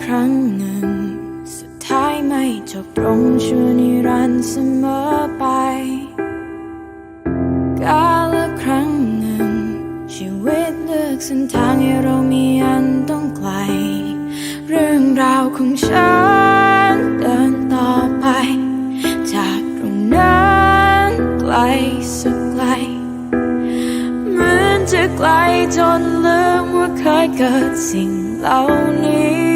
ครั้งหนึ่ง สุดท้ายไม่จบตรงชั่วนิรันดร์เสมอไป กาละครั้งหนึ่ง ชีวิตเลือกเส้นทางให้เรามีอันต้องไกล เรื่องราวของฉันเดินต่อไป จากตรงนั้นไกลสุดไกลเหมือนจะไกลจนลืมว่าเคยเกิดสิ่งเหล่านี้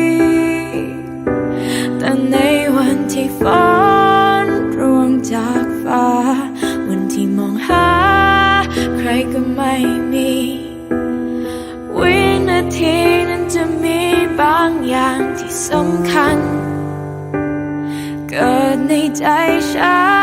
แต่ในวันที่ฝนร่วงจากฟ้า วันที่มองหา ใครก็ไม่มี วินาทีนั้นจะมีบางอย่างที่สำคัญ เกิดในใจฉัน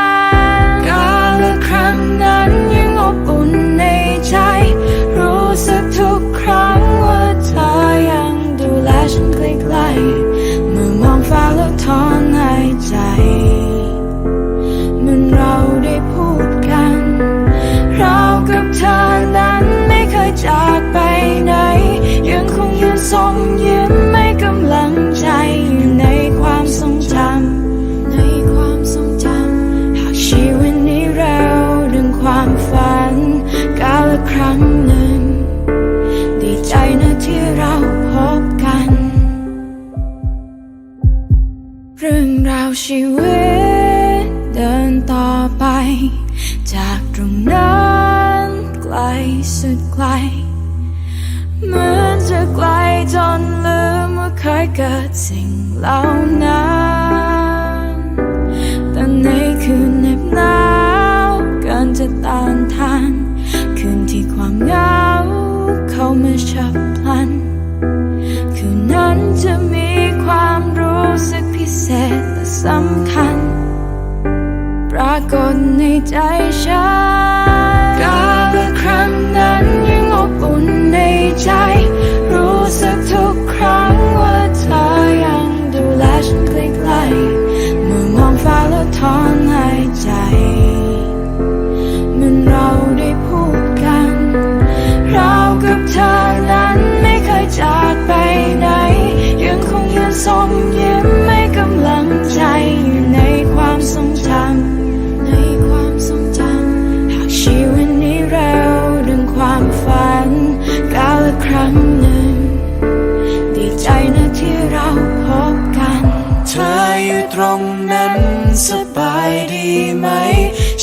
กิดสิ่งเหล่านั้นแต่ในคืนเหน็บหนาวเกินจะต้านทาน คืนที่ความเหงาเข้ามาฉับพลัน คืนนั้นจะมีความรู้สึกพิเศษและสำคัญ ปรากฏในใจฉันกาละครั้งนั้นยังอบอุ่นในใจ ฟ้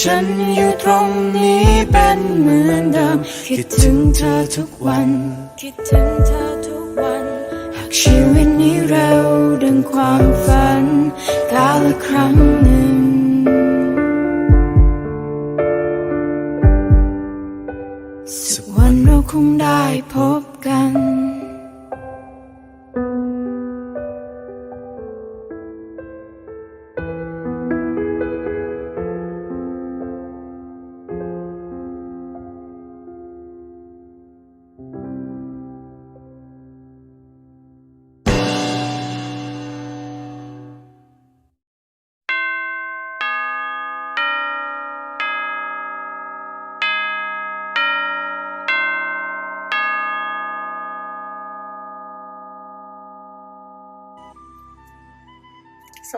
ฉันอยู่ตรงนี้เป็นเหมือนเดิม คิดถึงเธอทุกวัน คิดถึงเธอทุกวัน หากชีวิตนี้เราดังความฝันกาละครั้งหนึ่งสักวันเราคงได้พบ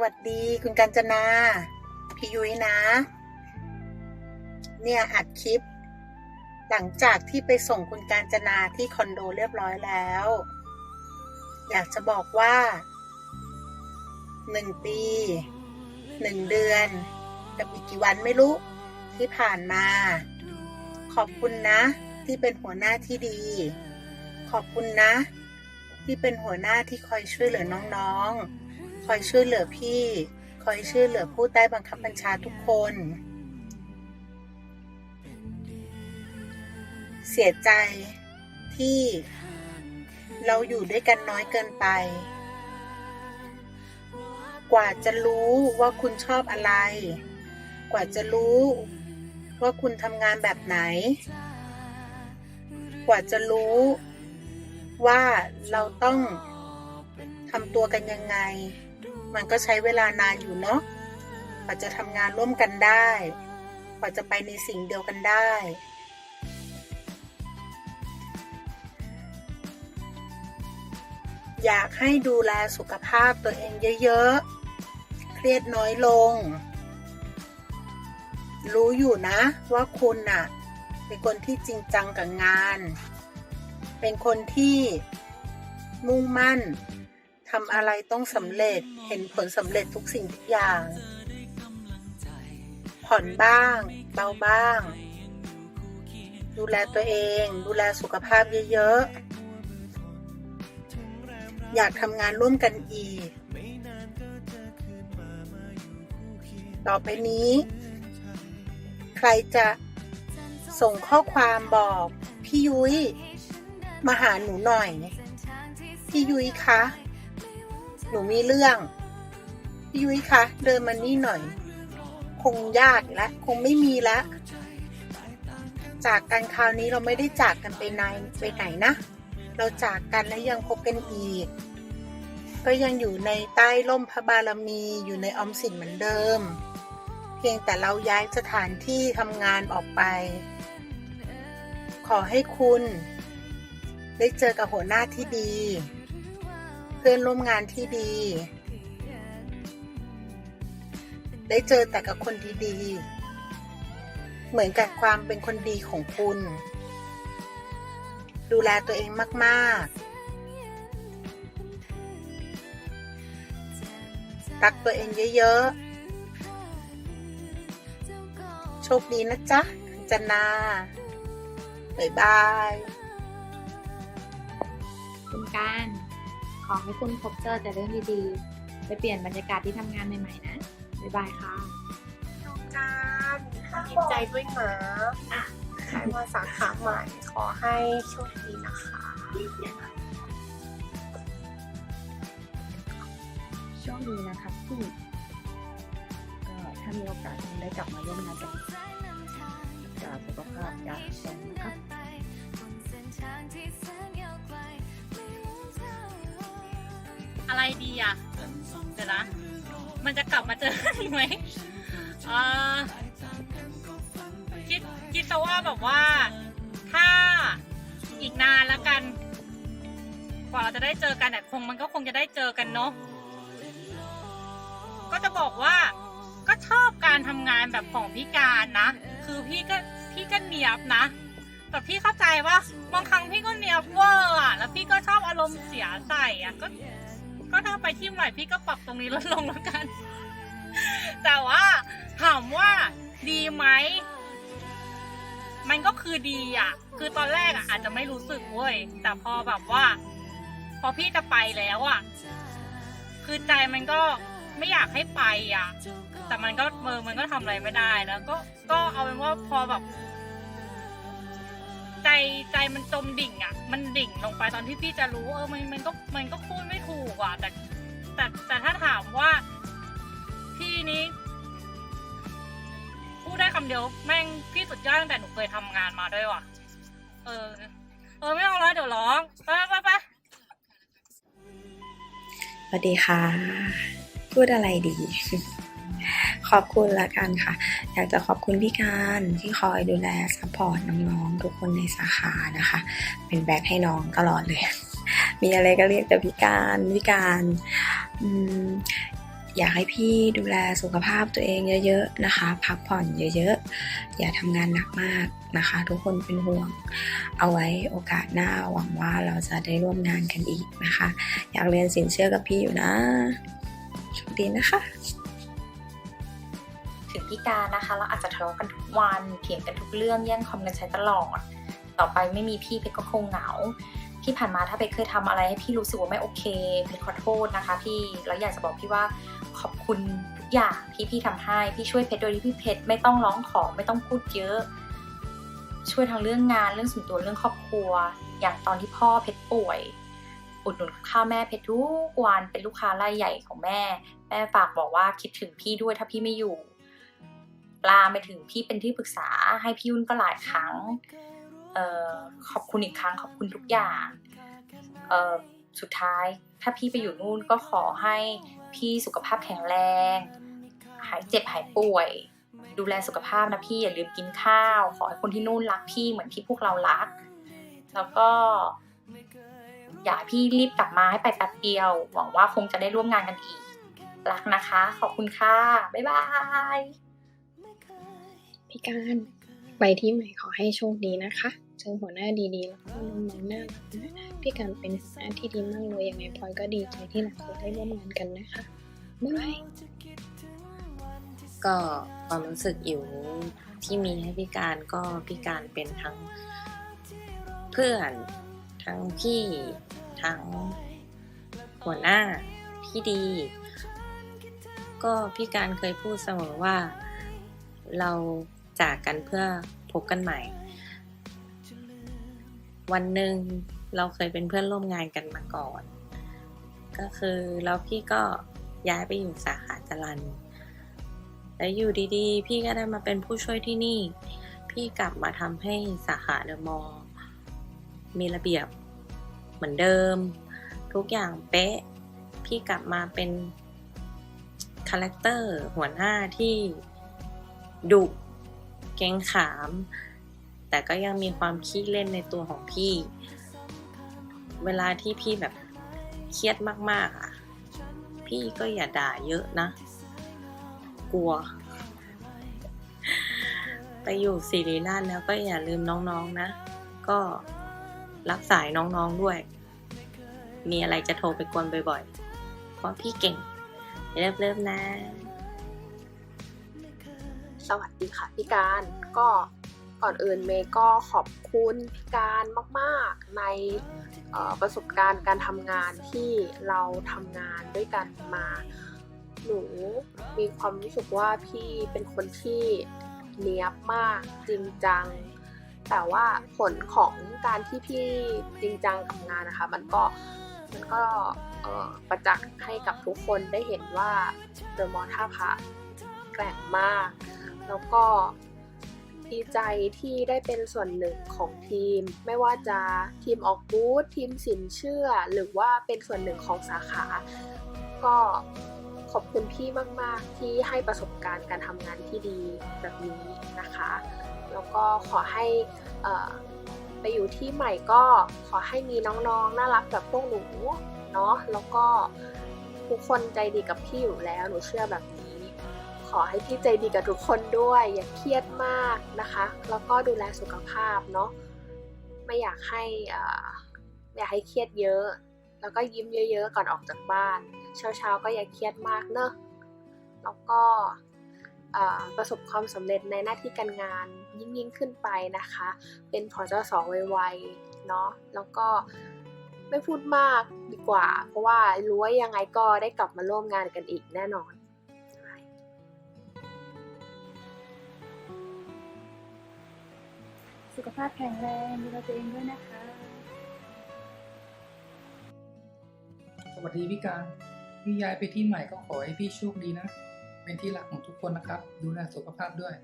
วัสดีคุณกัญจนาพี่ยุ้ยนะ เนี่ยอัดคลิป หลังจากที่ไปส่งคุณการจนาที่คอนโดเรียบร้อยแล้ว อยากจะบอกว่าหนึ่งปีหนึ่งเดือน กับอีกกี่วันไม่รู้ ที่ผ่านมา ขอบคุณนะ ที่เป็นหัวหน้าที่ดี ขอบคุณนะ ที่เป็นหัวหน้าที่คอยช่วยเหลือน้องๆ คอยช่วยเหลือพี่ คอยช่วยเหลือผู้ใต้บังคับบัญชาทุกคน เสียใจที่เราอยู่ด้วยกันน้อยเกินไป กว่าจะรู้ว่าคุณชอบอะไร กว่าจะรู้ว่าคุณทำงานแบบไหน กว่าจะรู้ว่าเราต้องทำตัวกันยังไง มันก็ใช้เวลานานอยู่เนาะกว่าจะทำงานร่วมกันได้กว่าจะไปในสิ่งเดียวกันได้ อยากให้ดูแลสุขภาพตัวเองเยอะๆ เครียดน้อยลง รู้อยู่นะว่าคุณน่ะ เป็นคนที่จริงจังกับงาน เป็นคนที่มุ่งมั่น ทำอะไรต้องสำเร็จเห็นผลสำเร็จทุกสิ่งทุกอย่าง ผ่อนบ้าง เบาบ้าง ดูแลตัวเอง ดูแลสุขภาพเยอะๆ อยากทำงานร่วมกันอีก ต่อไปนี้ ใครจะส่งข้อความบอก พี่ยุ้ยมาหาหนูหน่อย พี่ยุ้ยคะ หนูมีเรื่อง พี่ยุ้ยคะเดินมานี่หน่อย คงยากแล้วคงไม่มีล้วจากกันคราวนี้เราไม่ได้จากกันไปไหนไปไหนนะ เราจากกันและยังพบกันอีก ก็ยังอยู่ในใต้ร่มพระบารมีอยู่ในออมสินเหมือนเดิม เพียงแต่เราย้ายสถานที่ทำงานออกไป ขอให้คุณ ได้เจอกับหัวหน้าที่ดี พื่อนร่วมงานที่ดี ได้เจอแต่กับคนดีๆ เหมือนกับความเป็นคนดีของคุณ ดูแลตัวเองมากๆ รักตัวเองเยอะๆ โชคดีนะจ๊ะจันนาบ๊ายบาย คุณการ อให้คุณพบเจอแต่เรื่องดีๆ ไปเปลี่ยนบรรยากาศที่ทำงานใหม่ๆนะ บ๊ายบายค่ะน้องการดีใจด้วยนะใครมาสาขาใหม่ ขอให้โชคดีนะคะโชคดีนะครับพี่ก็ถ้ามีโอกาสคงได้กลับมาร่วมงานกันจากสุขภาพจากตรงนะครับ อะไรดีอะเดี๋ยวนะ มันจะกลับมาเจอกันไหมเอ่อคิดคิดซะว่าแบบว่า ถ้าอีกนานแล้วกัน กว่าเราจะได้เจอกันเนี่ยคงมันก็คงจะได้เจอกันเนาะก็จะบอกว่าก็ชอบการทำงานแบบของพี่การนะ คือพี่ก็พี่ก็เนียบนะแต่พี่เข้าใจว่าบางครั้งพี่ก็เนียบเวอร์อะแล้วพี่ก็ชอบอารมณ์เสียใส่อะก็ ก็ถ้าไปที่ใหม่พี่ก็ปรับตรงนี้ลดลงแล้วกัน แต่ว่าถามว่าดีไหมมันก็คือดีอะ คือตอนแรกอะอาจจะไม่รู้สึกเว้ย แต่พอแบบว่า พอพี่จะไปแล้วอะ คือใจมันก็ไม่อยากให้ไปอะ แต่มันก็มือมันก็ทำอะไรไม่ได้แล้วก็ก็เอาเป็นว่าพอแบบ ใจมันจมดิ่งอะ มันดิ่งลงไปตอนที่พี่จะรู้เออมันมันก็มันก็พูดไม่ถูกอะแต่แต่แต่ถ้าถามว่าพี่นี้พูดได้คำเดียวแม่งพี่สุดยอดตั้งแต่หนูเคยทำงานมาด้วยว่ะ เออ เออไม่เอาแล้วเดี๋ยวร้องไปไปไปสวัสดีค่ะ พูดอะไรดี ขอบคุณละกันค่ะ อยากจะขอบคุณพี่การที่คอยดูแลซัพพอร์ตน้องๆทุกคนในสาขานะคะ เป็นแบ็คให้น้องตลอดเลย มีอะไรก็เรียกแต่พี่การพี่การอืมอยากให้พี่ดูแลสุขภาพตัวเองเยอะ ๆ นะคะ พักผ่อนเยอะ ๆ อย่าทำงานหนักมากนะคะ ทุกคนเป็นห่วง เอาไว้โอกาสหน้าหวังว่าเราจะได้ร่วมงานกันอีกนะคะ อยากเรียนสินเชื่อกับพี่อยู่นะโชคดีนะคะ ถึงพี่การนะคะ เราอาจจะทะเลาะกันทุกวันเถียงกันทุกเรื่องแย่งคอมกันใช้ตลอด ต่อไปไม่มีพี่เพชรก็คงเหงา ที่ผ่านมาถ้าเพชรเคยทำอะไรให้พี่รู้สึกว่าไม่โอเคเพชรขอโทษนะคะ พี่แล้วอยากจะบอกพี่ว่าขอบคุณทุกอย่างที่พี่ทำให้พี่ช่วยเพชรโดยที่พี่เพชรไม่ต้องร้องขอไม่ต้องพูดเยอะ ช่วยทั้งเรื่องงานเรื่องส่วนตัวเรื่องครอบครัว อย่างตอนที่พ่อเพชรป่วยอุดหนุนข้าวแม่เพชรทุกวันเป็นลูกค้ารายใหญ่ของแม่ แม่ฝากบอกว่าคิดถึงพี่ด้วยถ้าพี่ไม่อยู่ ปลามไปถึงพี่เป็นที่ปรึกษาให้พี่ยุ่นก็หลายครั้งออขอบคุณอีกครั้งขอบคุณทุกอย่างสุดท้ายถ้าพี่ไปอยู่นู่นก็ขอให้พี่สุขภาพแข็งแรง หายเจ็บหายป่วย ดูแลสุขภาพนะพี่อย่าลืมกินข้าว ขอให้คนที่นู่นรักพี่เหมือนที่พวกเรารัก แล้วก็ อยากพี่รีบกลับมาให้ไปแป๊บเดียว หวังว่าคงจะได้ร่วมงานกันอีก รักนะคะ ขอบคุณค่ะ บ๊ายบาย พี่การไปที่ใหม่ขอให้โชคดีนะคะ เจอหัวหน้าดีๆ แล้วก็น้องๆน่านะพี่การเป็นหัวหน้าที่ดีมากเลยยังไงพลอยก็ดีใจที่เราได้ร่วมงานกันนะคะบ๊ายบายก็ความรู้สึกอิ๋วที่มีให้พี่การก็พี่การเป็นทั้งเพื่อนทั้งพี่ทั้งหัวหน้าที่ดี ก็พี่การเคยพูดเสมอว่าเรา จากกันเพื่อพบกันใหม่ วันหนึ่งเราเคยเป็นเพื่อนร่วมงานกันมาก่อน ก็คือแล้วพี่ก็ย้ายไปอยู่สาขาจรันแล้วอยู่ดีๆ พี่ก็ได้มาเป็นผู้ช่วยที่นี่ พี่กลับมาทำให้สาขาเดอะมอลมีระเบียบเหมือนเดิม ทุกอย่างเป๊ะ พี่กลับมาเป็นคาแรคเตอร์หัวหน้าที่ดุ กรงขาม แต่ก็ยังมีความขี้เล่นในตัวของพี่ เวลาที่พี่แบบเครียดมากๆอะ พี่ก็อย่าด่าเยอะนะ กลัว ไปอยู่ศิริราชแล้วก็อย่าลืมน้องๆนะก็รับสายน้องๆด้วย มีอะไรจะโทรไปกวนบ่อยๆ เพราะพี่เก่ง เริ่มๆนะ สวัสดีค่ะพี่การก็ก่อนอื่นเมย์ก็ขอบคุณพี่การมากๆในประสบการณ์การทำงานที่เราทำงานด้วยกันมาหนูมีความรู้สึกว่าพี่เป็นคนที่เนียบมากจริงจัง แต่ว่าผลของการที่พี่จริงจังกับงานนะคะ มันก็มันก็ประจักษ์ให้กับทุกคนได้เห็นว่าเดอะมอท่าพระแกร่งมาก แล้วก็ดีใจที่ได้เป็นส่วนหนึ่งของทีม ไม่ว่าจะทีมออกบูธทีมสินเชื่อ หรือว่าเป็นส่วนหนึ่งของสาขา ก็ขอบคุณพี่มาก ๆ ที่ให้ประสบการณ์การทำงานที่ดีแบบนี้นะคะ แล้วก็ขอให้ไปอยู่ที่ใหม่ก็ขอให้มีน้องๆ น่ารักแบบพวกหนูเนาะแล้วก็ทุกคนใจดีกับพี่อยู่แล้วหนูเชื่อแบบ ขอให้พี่ใจดีกับทุกคนด้วย อย่าเครียดมากนะคะ แล้วก็ดูแลสุขภาพเนาะไม่อยากให้ออไม่อยากให้เครียดเยอะ แล้วก็ยิ้มเยอะ ๆ ก่อนออกจากบ้าน เช้าๆก็อย่าเครียดมากเนอะแล้วก็ประสบความสำเร็จในหน้าที่การงานยิ่งยิ่งๆขึ้นไปนะคะ เป็นพอจสไวๆเนาะแล้วก็ไม่พูดมากดีกว่า เพราะว่ารู้ว่ายังไงก็ได้กลับมาร่วมงานกันอีกแน่นอน สุขภาพแข็งแรงดูแลตัวเองด้วยนะคะ สวัสดีพี่การพี่ย้ายไปที่ใหม่ก็ขอให้พี่โชคดีนะ เป็นที่รักของทุกคนนะครับ ดูแลสุขภาพด้วย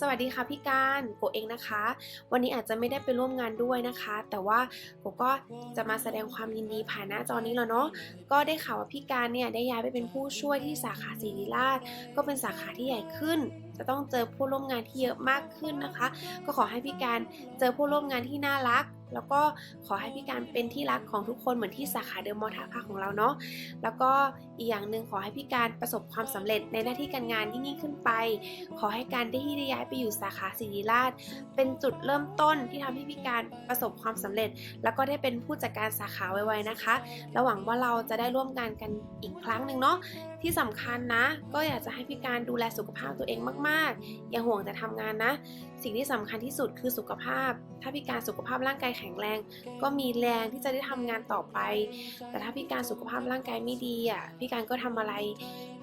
สวัสดีค่ะพี่การโกเองนะคะ วันนี้อาจจะไม่ได้ไปร่วมงานด้วยนะคะ แต่ว่าโกก็จะมาแสดงความยินดีผ่านหน้าจอนี้แล้วเนาะก็ได้ข่าวว่าพี่การเนี่ยได้ย้ายไปเป็นผู้ช่วยที่สาขาศิริราช ก็เป็นสาขาที่ใหญ่ขึ้น จะต้องเจอผู้ร่วมงานที่เยอะมากขึ้นนะคะ ก็ขอให้พี่การเจอผู้ร่วมงานที่น่ารัก แล้วก็ขอให้พี่การเป็นที่รักของทุกคนเหมือนที่สาขาเดิมมอท่าพระของเราเนาะแล้วก็อีกอย่างหนึ่งขอให้พี่การประสบความสำเร็จในหน้าที่การงานยิ่งยิ่งขึ้นไป ขอให้การได้ที่ได้ย้ายไปอยู่สาขาศิริราช เป็นจุดเริ่มต้นที่ทำให้พี่การประสบความสำเร็จ แล้วก็ได้เป็นผู้จัดการสาขาไวๆนะคะระหวังว่าเราจะได้ร่วมงานกันอีกครั้งหนึ่งเนาะที่สำคัญนะ ก็อยากจะให้พี่การดูแลสุขภาพตัวเองมากๆ อย่าห่วงแต่ทำงานนะ สิ่งที่สำคัญที่สุดคือสุขภาพ ถ้าพี่การสุขภาพร่างกายแข็งแรง ก็มีแรงที่จะได้ทำงานต่อไป แต่ถ้าพี่การสุขภาพร่างกายไม่ดีอะพี่การก็ทำอะไร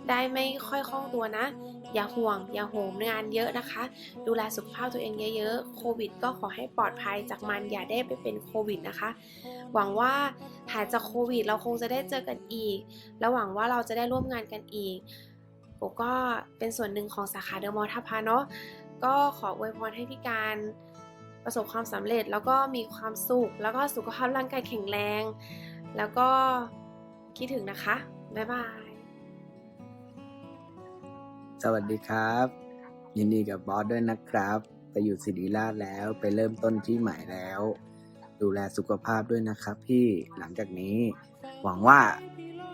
ได้ไม่ค่อยคล่องตัวนะ อย่าห่วง อย่าโหมงานเยอะนะคะ ดูแลสุขภาพตัวเองเยอะๆ โควิด ก็ขอให้ปลอดภัยจากมันอย่าได้ไปเป็นโควิดนะคะ หวังว่าหายจากโควิด เราคงจะได้เจอกันอีก แล้วหวังว่าเราจะได้ร่วมงานกันอีกโกก็เป็นส่วนหนึ่งของสาขาเดอะมอลล์ท่าพระเนาะ ก็ขออวยพรให้พี่การประสบความสำเร็จแล้วก็มีความสุข แล้วก็สุขภาพร่างกายแข็งแรง แล้วก็คิดถึงนะคะ บ๊ายบาย สวัสดีครับ ยินดีกับบอสด้วยนะครับ ไปอยู่ศิริราชแล้วไปเริ่มต้นที่ใหม่แล้ว ดูแลสุขภาพด้วยนะครับ พี่หลังจากนี้ หวังว่า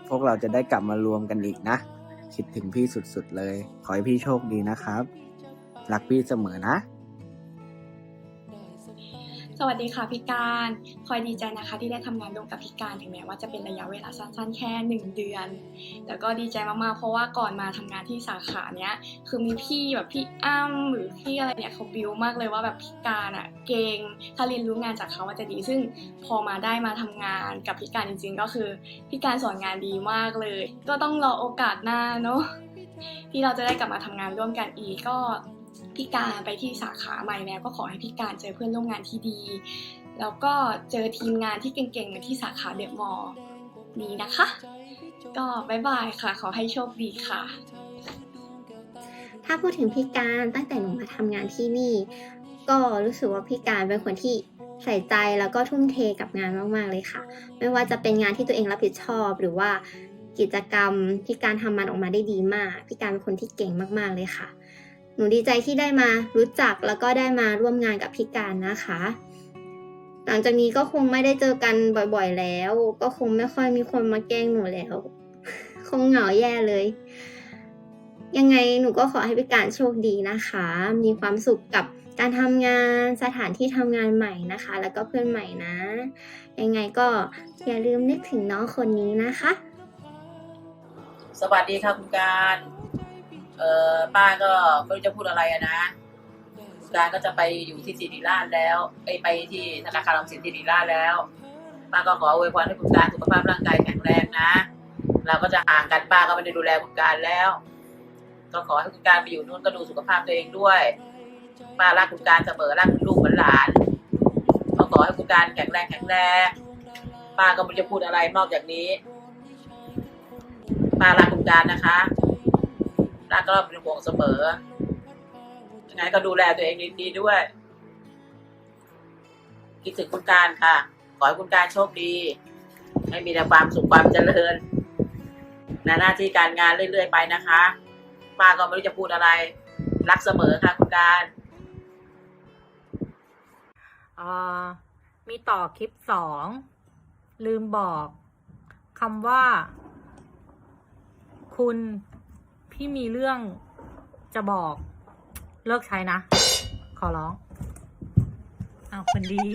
พวกเราจะได้กลับมารวมกันอีกนะ คิดถึงพี่สุดๆเลย ขอให้พี่โชคดีนะครับ รักพี่เสมอนะ สวัสดีค่ะพี่การคอยดีใจนะคะที่ได้ทำงานร่วมกับพี่การถึงแม้ว่าจะเป็นระยะเวลาสั้นๆ แค่หนึ่งเดือน แต่ก็ดีใจมากๆเพราะว่าก่อนมาทำงานที่สาขาเนี้ยคือมีพี่แบบพี่อ้ำหรือพี่อะไรเนี่ยเขาบิวมากเลยว่าแบบพี่การอะเก่งถ้าเรียนรู้งานจากเขาว่าจะดี ซึ่งพอมาได้มาทำงานกับพี่การจริง ๆ ก็คือพี่การสอนงานดีมากเลย ก็ต้องรอโอกาสหน้าเนาะที่เราจะได้กลับมาทำงานร่วมกันอีกก็ พี่การไปที่สาขาใหม่แล้วก็ขอให้พี่การเจอเพื่อนร่วมงานที่ดี แล้วก็เจอทีมงานที่เก่งๆเหมือนที่สาขาเดอะมอลนี้นะคะ ก็บายบายค่ะ ขอให้โชคดีค่ะ ถ้าพูดถึงพี่การตั้งแต่หนูมาทำงานที่นี่ ก็รู้สึกว่าพี่การเป็นคนที่ใส่ใจแล้วก็ทุ่มเทกับงานมากๆเลยค่ะ ไม่ว่าจะเป็นงานที่ตัวเองรับผิดชอบ หรือว่ากิจกรรมพี่การทำมันออกมาได้ดีมาก พี่การเป็นคนที่เก่งมากๆเลยค่ะ หนูดีใจที่ได้มารู้จักแล้วก็ได้มาร่วมงานกับพี่การนะคะ หลังจากนี้ก็คงไม่ได้เจอกันบ่อยๆแล้ว ก็คงไม่ค่อยมีคนมาแกล้งหนูแล้ว คงเหงาแย่เลย ยังไงหนูก็ขอให้พี่การโชคดีนะคะ มีความสุขกับการทำงานสถานที่ทำงานใหม่นะคะ แล้วก็เพื่อนใหม่นะ ยังไงก็อย่าลืมนึกถึงน้องคนนี้นะคะ สวัสดีค่ะคุณการ เออป้าก็ไม่รู้จะพูดอะไรอะนะคุณการก็จะไปอยู่ที่สิริราชแล้วไปไปที่ธนาคารออมสินสิริราชแล้วป้าก็ขออวยพรให้คุณการสุขภาพร่างกายแข็งแรงนะ เราก็จะห่างกันป้าก็ไม่ได้ดูแลคุณการแล้ว ก็ขอให้คุณการไปอยู่นู่นก็ดูสุขภาพตัวเองด้วยป้ารักคุณการเสมอรักลูกเหมือนหลานก็ขอให้คุณการแข็งแรงแข็งแรงป้าก็ไม่จะพูดอะไรนอกจากนี้ป้ารักคุณการนะคะ รักก็เป็นห่วงเสมอยังไงก็ดูแลตัวเองดีๆด้วย คิดถึงคุณการค่ะ ขอให้คุณการโชคดี ให้มีแต่ความสุขความเจริญในหน้าที่การงานเรื่อยๆไปนะคะป้าก็ไม่รู้จะพูดอะไร รักเสมอค่ะคุณการอ่อมีต่อคลิปสอง ลืมบอกคำว่า คุณ พี่มีเรื่องจะบอกเลิกใช้นะ ขอร้องอ้าวคนดี